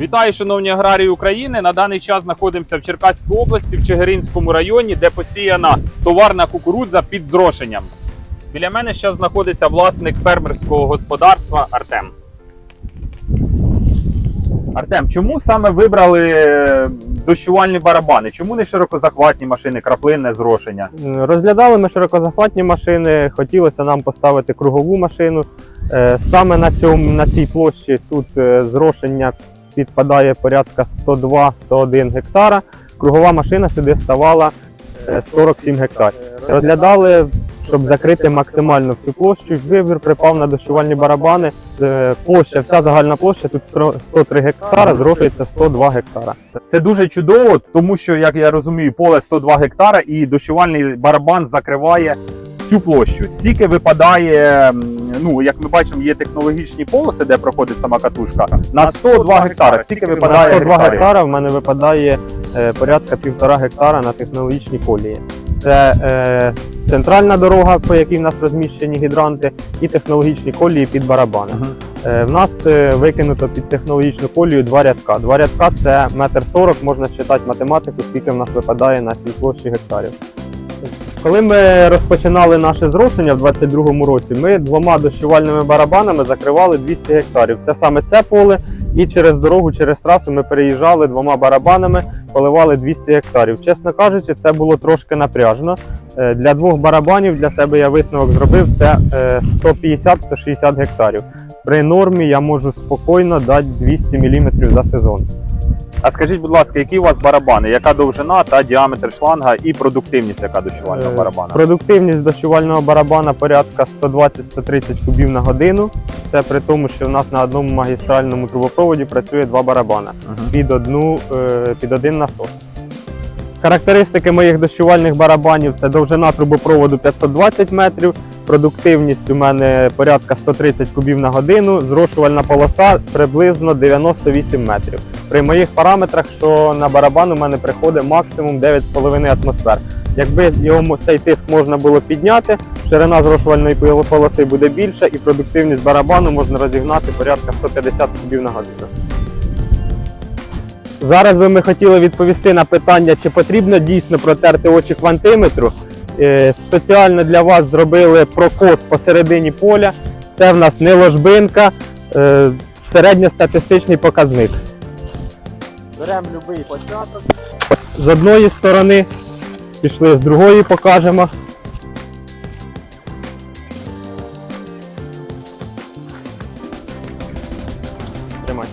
Вітаю, шановні аграрії України. На даний час знаходимося в Черкаській області, в Чигиринському районі, де посіяна товарна кукурудза під зрошенням. Біля мене зараз знаходиться власник фермерського господарства Артем. Артем, чому саме вибрали е, дощувальні барабани? Чому не широкозахватні машини, краплинне зрошення? Розглядали ми широкозахватні машини, хотілося нам поставити кругову машину. Е, Саме на, цьому, на цій площі тут е, зрошення підпадає порядка 102-101 гектара. Кругова машина сюди ставала е, 47 гектарів. Розглядали, щоб закрити максимально всю площу. Вибір припав на дощувальні барабани. Е, Площа, вся загальна площа тут 103 гектара, зрошується 102 гектара. Це дуже чудово, тому що, як я розумію, поле 102 гектара і дощувальний барабан закриває всю площу. Стільки випадає, ну як ми бачимо, є технологічні полоси, де проходить сама катушка. На 102 гектара. Стільки На випадає 102 гектарів. гектара в мене випадає е, порядка півтора гектара на технологічній колії. Це е, центральна дорога, по якій в нас розміщені гідранти, і технологічні колії під барабани. Мгм. Е, в нас е, викинуто під технологічну колію два рядка. Два рядка це метр сорок, можна читати математику, скільки в нас випадає на цій площі гектарів. Коли ми розпочинали наше зрошення в 22-му році, ми двома дощувальними барабанами закривали 200 гектарів. Це саме це поле, і через дорогу, через трасу ми переїжджали двома барабанами, поливали 200 гектарів. Чесно кажучи, це було трошки напряжно. Е, Для двох барабанів для себе я висновок зробив це е, 150-160 гектарів. При нормі я можу спокійно дати 200 мм за сезон. А скажіть, будь ласка, які у вас барабани? Яка довжина та діаметр шланга і продуктивність яка дощувального Е, барабана? Продуктивність дощувального барабана порядка 120-130 кубів на годину. Це при тому, що в нас на одному магістральному трубопроводі працює два барабана Мгм. під, одну, е, під один насос. Характеристики моїх дощувальних барабанів це довжина трубопроводу 520 метрів, продуктивність у мене порядка 130 кубів на годину, зрошувальна полоса приблизно 98 метрів. При моїх параметрах, що на барабан у мене приходить максимум 9,5 атмосфер. Якби його цей тиск можна було підняти, ширина зрошувальної полоси буде більша і продуктивність барабану можна розігнати порядка 150 кубів на годину. Зараз би ми хотіли відповісти на питання, чи потрібно дійсно протерти очі квантиметру. Е, Спеціально для вас зробили прокос посередині поля. Це в нас не ложбинка, е, середньостатистичний показник. Беремо будь-який початок. З одної сторони, пішли з другої, покажемо. Тримай.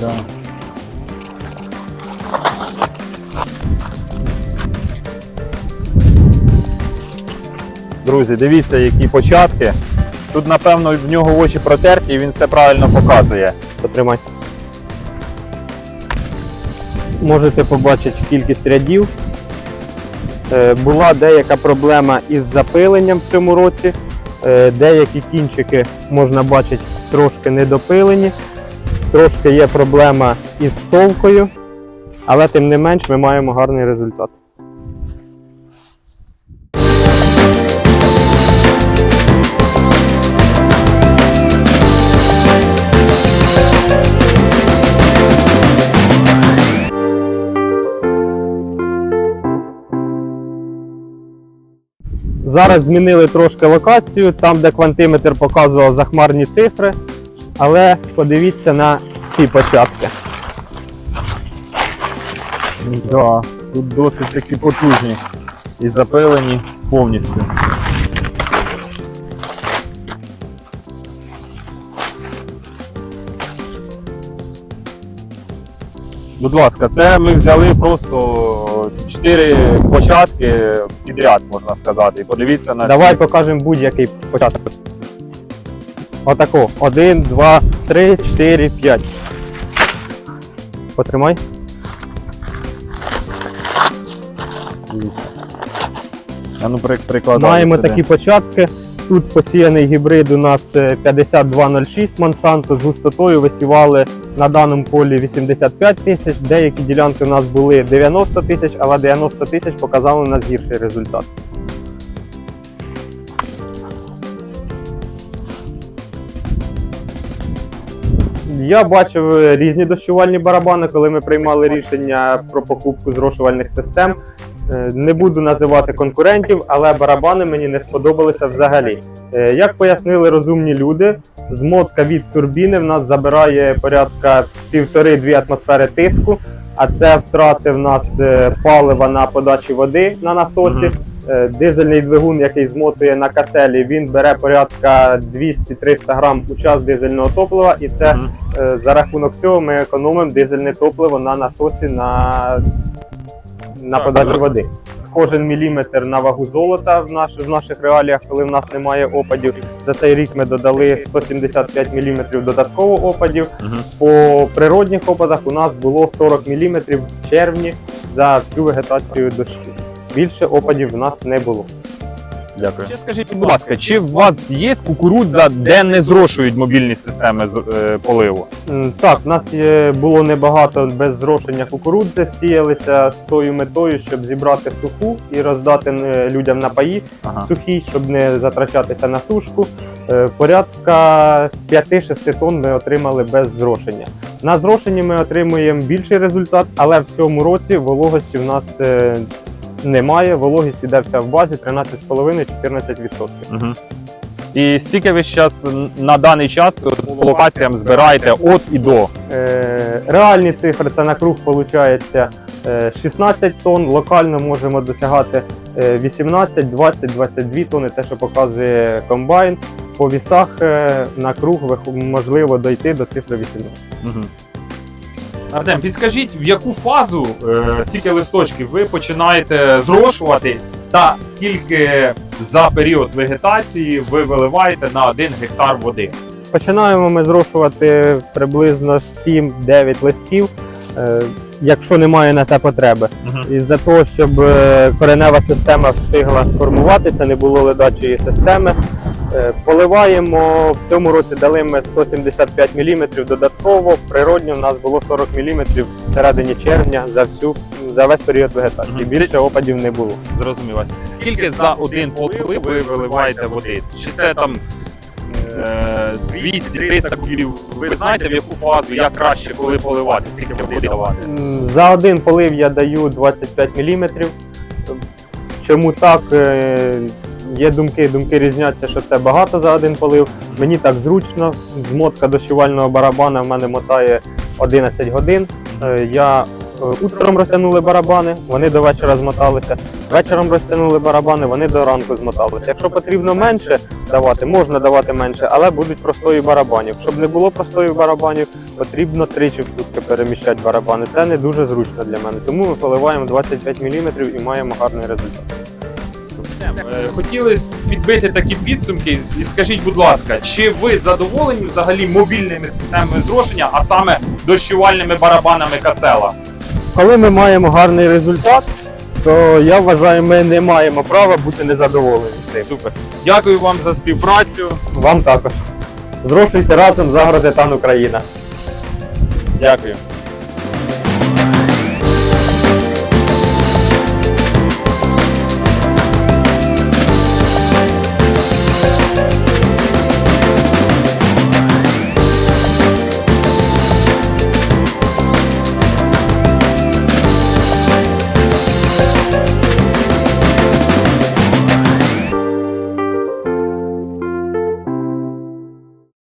Да. Друзі, дивіться, які початки. Тут, напевно, в нього очі протерті, і він все правильно показує. Потримай. Можете побачити кількість рядів. Е, Була деяка проблема із запиленням в цьому році. Е, Деякі кінчики можна бачити трошки недопилені. Трошки є проблема із совкою, але тим не менш ми маємо гарний результат. Зараз змінили трошки локацію, там, де квантиметр показував захмарні цифри, але подивіться на ці початки. Да, тут досить такі потужні і запилені повністю. Будь ласка, це ми взяли просто чотири початки підряд, можна сказати. Подивіться на Давай покажемо будь-який початок. Отако. Один, два, три, чотири, п'ять. Потримай. А ну Маємо сюди. такі початки. Тут посіяний гібрид у нас е, 5206 Monsanto з густотою висівали на даному полі 85 тисяч. Деякі ділянки у нас були 90 тисяч, але 90 тисяч показали у нас гірший результат. Я бачив е, різні дощувальні барабани, коли ми приймали рішення про покупку зрошувальних систем. Е, Не буду називати конкурентів, але барабани мені не сподобалися взагалі. Е, Як пояснили розумні люди, змотка від турбіни в нас забирає порядка півтори-дві атмосфери тиску, а це втрати в нас палива на подачі води на насосі. Е, Дизельний двигун, який змотує на каселі, він бере порядка 200-300 грам у час дизельного топлива, і це Мгм. Е, За рахунок цього ми економимо дизельне топливо на насосі на, на Так, подачу води. Кожен міліметр на вагу золота в, наш, в наших реаліях, коли в нас немає опадів. За цей рік ми додали 175 міліметрів додатково опадів. Мгм. По природних опадах у нас було 40 міліметрів в червні за всю вегетацію дощу. Більше опадів в нас не було. Дякую. Ще скажіть, будь ласка, чи у вас є кукурудза, де не зрошують мобільні системи з- е, поливу? М, Так, в нас є, було небагато без зрошення кукурудзи, сіялися з тою метою, щоб зібрати суху і роздати е, людям напої Ага. сухі, щоб не затрачатися на сушку. Е, Порядка 5-6 тонн ми отримали без зрошення. На зрошенні ми отримуємо більший результат, але в цьому році вологості в нас е, немає. Вологість іде вся в базі 13,5-14%. Угу. І скільки ви зараз на даний час по локаціям збираєте от і до? Е, Реальні цифри це на круг виходить 16 тонн. Локально можемо досягати е, 18, 20, 22 тонни, те, що показує комбайн. По вісах е, на круг можливо дойти до цифри 18. Угу. Артем, підскажіть, в яку фазу е, скільки листочків ви починаєте зрошувати, та скільки за період вегетації ви виливаєте на один гектар води? Починаємо ми зрошувати приблизно 7-9 листів, е, якщо немає на це потреби. Угу. І за того, щоб е, коренева система встигла сформуватися, не було ледачої системи. Е, Поливаємо в цьому році дали ми 175 мм додатково. Природньо в нас було 40 мм в середині червня за всю за весь період вегетації. Більше опадів не було. Зрозуміло. Скільки за один полив ви виливаєте води? Чи це там е, 200-300 кубів? Ви знаєте, в яку фазу, як краще, коли поливати, скільки води давати? За один полив я даю 25 мм. Чому так? Є думки, думки різняться, що це багато за один полив. Мені так зручно. Змотка дощувального барабана в мене мотає 11 годин. Е, Я е, утром розтягнули барабани, вони до вечора змоталися. Вечором розтягнули барабани, вони до ранку змоталися. Якщо потрібно менше давати, можна давати менше, але будуть простої барабанів. Щоб не було простої барабанів, потрібно тричі в сутки переміщати барабани. Це не дуже зручно для мене. Тому ми поливаємо 25 мм і маємо гарний результат. Е, Хотіли підбити такі підсумки і скажіть, будь ласка, чи ви задоволені взагалі мобільними системами зрошення, а саме дощувальними барабанами касела? Коли ми маємо гарний результат, то я вважаю, ми не маємо права бути незадоволені цим. Супер. Дякую вам за співпрацю. Вам також. Зрошуйте разом за Агротитан Україна. Дякую.